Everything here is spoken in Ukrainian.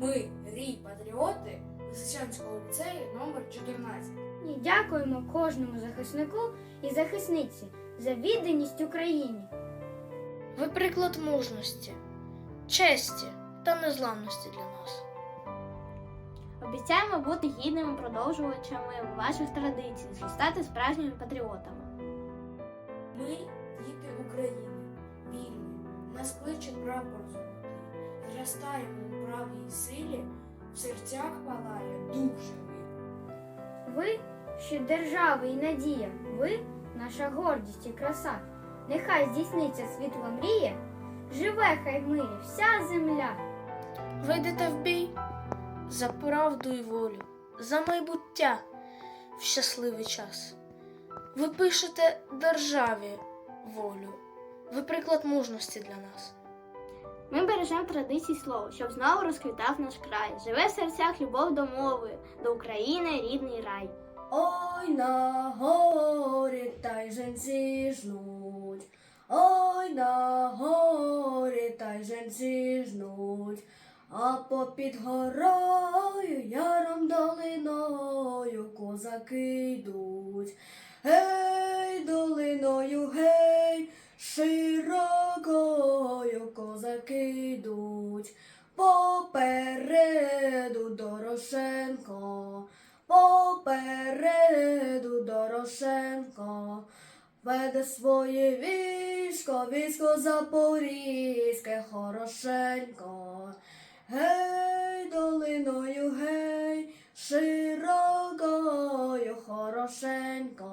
Ми, рій патріоти Лисичанського ліцею номер 14. І дякуємо кожному захиснику і захисниці за відданість Україні. Ви приклад мужності, честі та незламності для нас. Обіцяємо бути гідними продовжувачами ваших традицій, зростати справжніми патріотами. Ми діти України, вільні, нас кличе прапор. Зростаємо у правій силі, в серцях палає дух живий. Ви ще держава і надія, ви наша гордість і краса. Нехай здійсниться світла мрія, живе хай в мирі вся земля. Вийдете в бій за правду і волю, за майбуття в щасливий час. Ви пишете державі волю. Ви приклад мужності для нас. Бережемо традиції слова, щоб знову розквітав наш край. Живе в серцях любов до мови, до України рідний рай. Ой на горі та й женці жнуть. Ой на горі та й женці жнуть. А попід горою яром долиною козаки йдуть. Гей, долиною, гей, широкою йдуть. Попереду Дорошенко. Попереду Дорошенко веде своє військо, військо Запорізьке, хорошенько. Гей, долиною, гей, широкою, хорошенько.